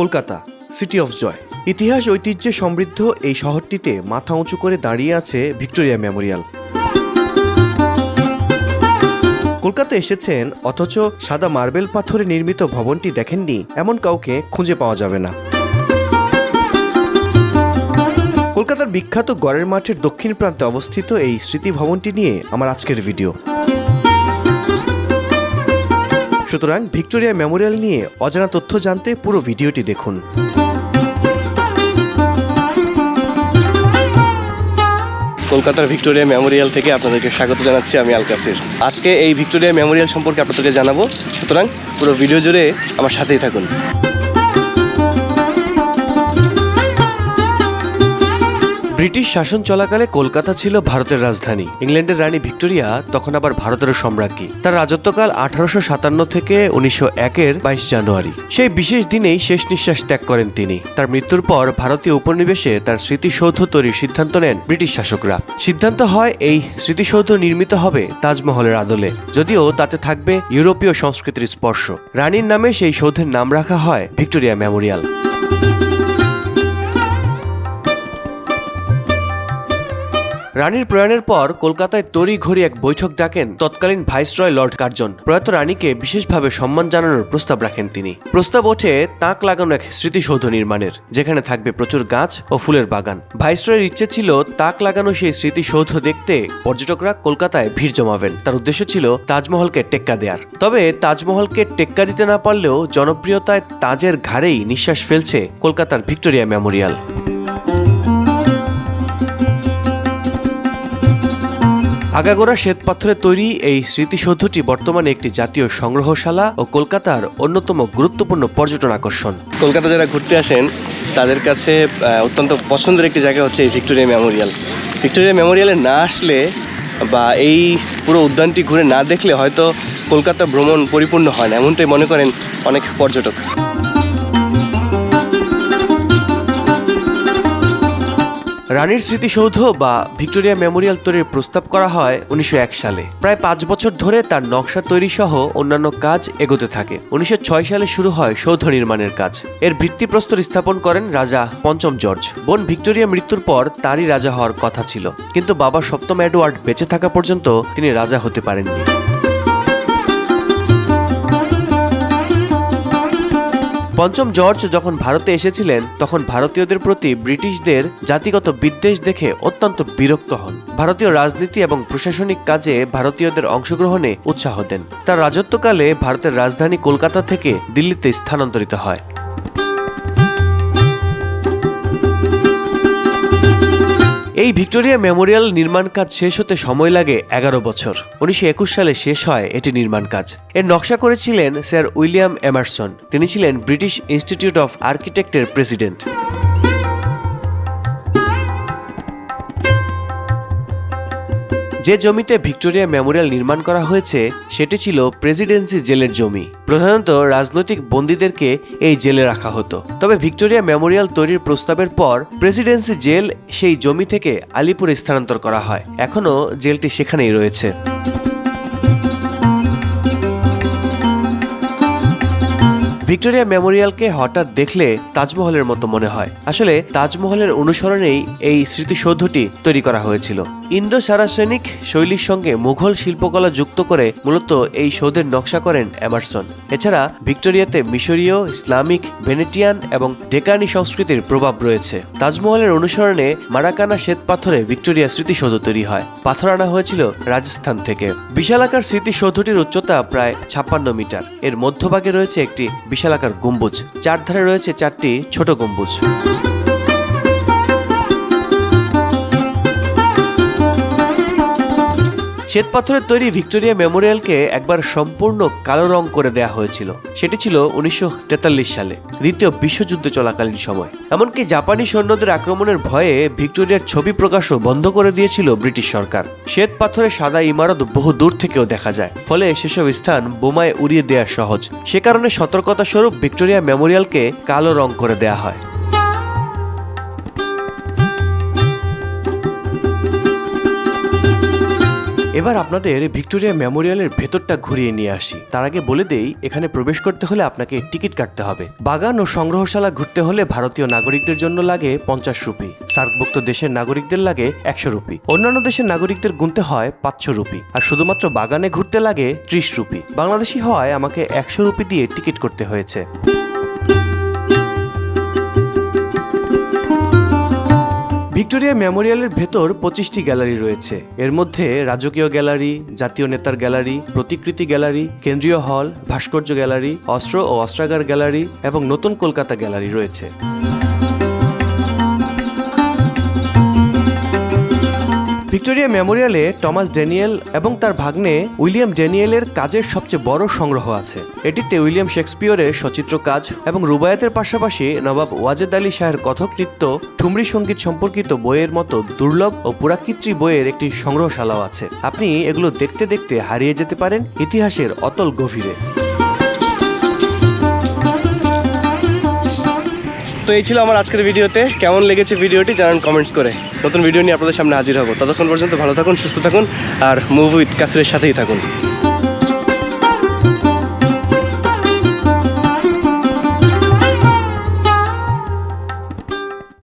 Kolkata city of joy ইতিহাস ঐতিহ্যে সমৃদ্ধ এই শহরটিতে মাথা উঁচু করে দাঁড়িয়ে আছে ভিক্টোরিয়া মেমোরিয়াল। কলকাতা এসেছেন, অথচ সাদা মার্বেল পাথরে নির্মিত ভবনটি দেখেননি, এমন কাউকে খুঁজে পাওয়া যাবে না। কলকাতার বিখ্যাত গড়ের মাঠের দক্ষিণ প্রান্তে অবস্থিত এই স্মৃতি ভবনটি নিয়ে আমার আজকের ভিডিও। সুতরাং ভিক্টোরিয়া মেমোরিয়াল নিয়ে অজানা তথ্য জানতে পুরো ভিডিওটি দেখুন। কলকাতার ভিক্টোরিয়া মেমোরিয়াল থেকে আপনাদেরকে স্বাগত জানাচ্ছি আমি আলকাসির। আজকে এই ভিক্টোরিয়া মেমোরিয়াল সম্পর্কে আপনাদেরকে জানাব, সুতরাং পুরো ভিডিও জুড়ে আমার সাথেই থাকুন। ব্রিটিশ শাসন চলাকালে কলকাতা ছিল ভারতের রাজধানী। ইংল্যান্ডের রানী ভিক্টোরিয়া তখন আবার ভারতের সম্রাজ্ঞী তার রাজত্বকাল আঠারোশো সাতান্ন থেকে উনিশশো একের বাইশ জানুয়ারি। সেই বিশেষ দিনেই শেষ নিঃশ্বাস ত্যাগ করেন তিনি। তার মৃত্যুর পর ভারতীয় উপনিবেশে তার স্মৃতিসৌধ তৈরির সিদ্ধান্ত নেন ব্রিটিশ শাসকরা। সিদ্ধান্ত হয় এই স্মৃতিসৌধ নির্মিত হবে তাজমহলের আদলে। যদিও তাতে থাকবে ইউরোপীয় সংস্কৃতির স্পর্শ। রানীর নামে সেই সৌধের নাম রাখা হয় ভিক্টোরিয়া মেমোরিয়াল। রানীর প্রয়াণের পর কলকাতায় তড়ি ঘড়ি এক বৈঠক ডাকেন তৎকালীন ভাইসরয় লর্ড কার্জন। প্রয়াত রানীকে বিশেষভাবে সম্মান জানানোর প্রস্তাব রাখেন তিনি। প্রস্তাব ওঠে তাক লাগানো এক স্মৃতিসৌধ নির্মাণের, যেখানে থাকবে প্রচুর গাছ ও ফুলের বাগান। ভাইসরয়ের ইচ্ছে ছিল তাক লাগানো সেই স্মৃতিসৌধ দেখতে পর্যটকরা কলকাতায় ভিড় জমাবেন। তার উদ্দেশ্য ছিল তাজমহলকে টেক্কা দেওয়ার তবে তাজমহলকে টেক্কা দিতে না পারলেও জনপ্রিয়তায় তাজের ঘাড়েই নিঃশ্বাস ফেলছে কলকাতার ভিক্টোরিয়া মেমোরিয়াল। আগাগোড়া শ্বেতপাথরে তৈরি এই স্মৃতিসৌধটি বর্তমানে একটি জাতীয় সংগ্রহশালা ও কলকাতার অন্যতম গুরুত্বপূর্ণ পর্যটন আকর্ষণ। কলকাতা যারা ঘুরতে আসেন, তাদের কাছে অত্যন্ত পছন্দের একটি জায়গা হচ্ছে এই ভিক্টোরিয়া মেমোরিয়াল। ভিক্টোরিয়া মেমোরিয়ালে না আসলে বা এই পুরো উদ্যানটি ঘুরে না দেখলে হয়তো কলকাতা ভ্রমণ পরিপূর্ণ হয় না, এমনটাই মনে করেন অনেক পর্যটক। রানীর স্মৃতিসৌধ বা ভিক্টোরিয়া মেমোরিয়াল তৈরির প্রস্তাব করা হয় উনিশশো এক সালে। প্রায় পাঁচ বছর ধরে তার নকশা তৈরি সহ অন্যান্য কাজ এগোতে থাকে। উনিশশো ছয় সালে শুরু হয় সৌধ নির্মাণের কাজ। এর ভিত্তিপ্রস্তর স্থাপন করেন রাজা পঞ্চম জর্জ। বোন ভিক্টোরিয়া মৃত্যুর পর তারই রাজা হওয়ার কথা ছিল। কিন্তু বাবা সপ্তম এডওয়ার্ড বেঁচে থাকা পর্যন্ত তিনি রাজা হতে পারেননি। পঞ্চম জর্জ যখন ভারতে এসেছিলেন, তখন ভারতীয়দের প্রতি ব্রিটিশদের জাতিগত বিদ্বেষ দেখে অত্যন্ত বিরক্ত হন। ভারতীয় রাজনীতি এবং প্রশাসনিক কাজে ভারতীয়দের অংশগ্রহণে উৎসাহ দেন। তার রাজত্বকালে ভারতের রাজধানী কলকাতা থেকে দিল্লিতে স্থানান্তরিত হয়। এই ভিক্টোরিয়া মেমোরিয়াল নির্মাণ কাজ শেষ হতে সময় লাগে এগারো বছর। উনিশশো একুশ সালে শেষ হয় এটি নির্মাণ কাজ। এর নকশা করেছিলেন স্যার উইলিয়াম এমারসন। তিনি ছিলেন ব্রিটিশ ইনস্টিটিউট অফ আর্কিটেক্টের প্রেসিডেন্ট। যে জমিতে ভিক্টোরিয়া মেমোরিয়াল নির্মাণ করা হয়েছে, সেটি ছিল প্রেসিডেন্সি জেলের জমি। প্রধানত রাজনৈতিক বন্দীদেরকে এই জেলে রাখা হতো। তবে ভিক্টোরিয়া মেমোরিয়াল তৈরির প্রস্তাবের পর প্রেসিডেন্সি জেল সেই জমি থেকে আলিপুরে স্থানান্তর করা হয়। এখনও জেলটি সেখানেই রয়েছে। ভিক্টোরিয়া মেমোরিয়ালকে হঠাৎ দেখলে তাজমহলের মতো মনে হয়। আসলে তাজমহলের অনুসরণেই এই স্মৃতিসৌধটি তৈরি করা হয়েছিল। ইন্দো সারাসৈনিক শৈলীর সঙ্গে মুঘল শিল্পকলা যুক্ত করে মূলত এই সৌধের নকশা করেন এমারসন। এছাড়া ভিক্টোরিয়াতে মিশরীয়, ইসলামিক, ভেনেটিয়ান এবং ডেকানি সংস্কৃতির প্রভাব রয়েছে। তাজমহলের অনুসরণে মারাকানা শ্বেত পাথরে ভিক্টোরিয়া স্মৃতিসৌধ তৈরি হয়। পাথর আনা হয়েছিল রাজস্থান থেকে। বিশালাকার স্মৃতিসৌধটির উচ্চতা প্রায় ছাপ্পান্ন মিটার। এর মধ্যভাগে রয়েছে একটি বিশালাকার গম্বুজ। চারধারে রয়েছে চারটি ছোট গম্বুজ। শ্বেতপাথরের তৈরি ভিক্টোরিয়া মেমোরিয়ালকে একবার সম্পূর্ণ কালো রং করে দেয়া হয়েছিল। সেটি ছিল উনিশশো তেতাল্লিশ সালে, দ্বিতীয় বিশ্বযুদ্ধ চলাকালীন সময়। এমনকি জাপানি সৈন্যদের আক্রমণের ভয়ে ভিক্টোরিয়ার ছবি প্রকাশও বন্ধ করে দিয়েছিল ব্রিটিশ সরকার। শ্বেত পাথরের সাদা ইমারত বহু দূর থেকেও দেখা যায়, ফলে সেসব স্থান বোমায় উড়িয়ে দেওয়া সহজ। সে কারণে সতর্কতা স্বরূপ ভিক্টোরিয়া মেমোরিয়ালকে কালো রং করে দেয়া হয়। এবার আপনাদের ভিক্টোরিয়া মেমোরিয়ালের ভেতরটা ঘুরিয়ে নিয়ে আসি। তার আগে বলে দেই, এখানে প্রবেশ করতে হলে আপনাকে টিকিট কাটতে হবে। বাগান ও সংগ্রহশালা ঘুরতে হলে ভারতীয় নাগরিকদের জন্য লাগে পঞ্চাশ রুপি। সার্কভুক্ত দেশের নাগরিকদের লাগে একশো রুপি। অন্যান্য দেশের নাগরিকদের গুনতে হয় পাঁচশো রুপি। আর শুধুমাত্র বাগানে ঘুরতে লাগে ত্রিশ রুপি। বাংলাদেশি হয় আমাকে একশো রুপি দিয়ে টিকিট করতে হয়েছে। ভিক্টোরিয়া মেমোরিয়ালের ভেতর পঁচিশটি গ্যালারি রয়েছে। এর মধ্যে রাজকীয় গ্যালারি, জাতীয় নেতার গ্যালারি, প্রতিকৃতি গ্যালারি, কেন্দ্রীয় হল, ভাস্কর্য গ্যালারি, অস্ত্র ও অস্ত্রাগার গ্যালারি এবং নতুন কলকাতা গ্যালারি রয়েছে। ভিক্টোরিয়া মেমোরিয়ালে টমাস ড্যানিয়েল এবং তার ভাগ্নে উইলিয়াম ড্যানিয়েলের কাজের সবচেয়ে বড় সংগ্রহ আছে। এটিতে উইলিয়াম শেক্সপিয়রের সচিত্র কাজ এবং রুবায়াতের পাশাপাশি নবাব ওয়াজেদ আলী শাহের কথক নৃত্য, ঠুমরি সংগীত সম্পর্কিত বইয়ের মতো দুর্লভ ও পুরাকৃত্রী বইয়ের একটি সংগ্রহশালাও আছে। আপনি এগুলো দেখতে দেখতে হারিয়ে যেতে পারেন ইতিহাসের অতল গভীরে। তো এই ছিল আমার আজকের ভিডিওতে। কেমন লেগেছে ভিডিওটি জানান কমেন্টস করে। নতুন ভিডিও নিয়ে আপনাদের সামনে হাজির হব। ততক্ষণ পর্যন্ত ভালো থাকুন, সুস্থ থাকুন, আর মুভ উইথ কাসিরের সাথেই থাকুন।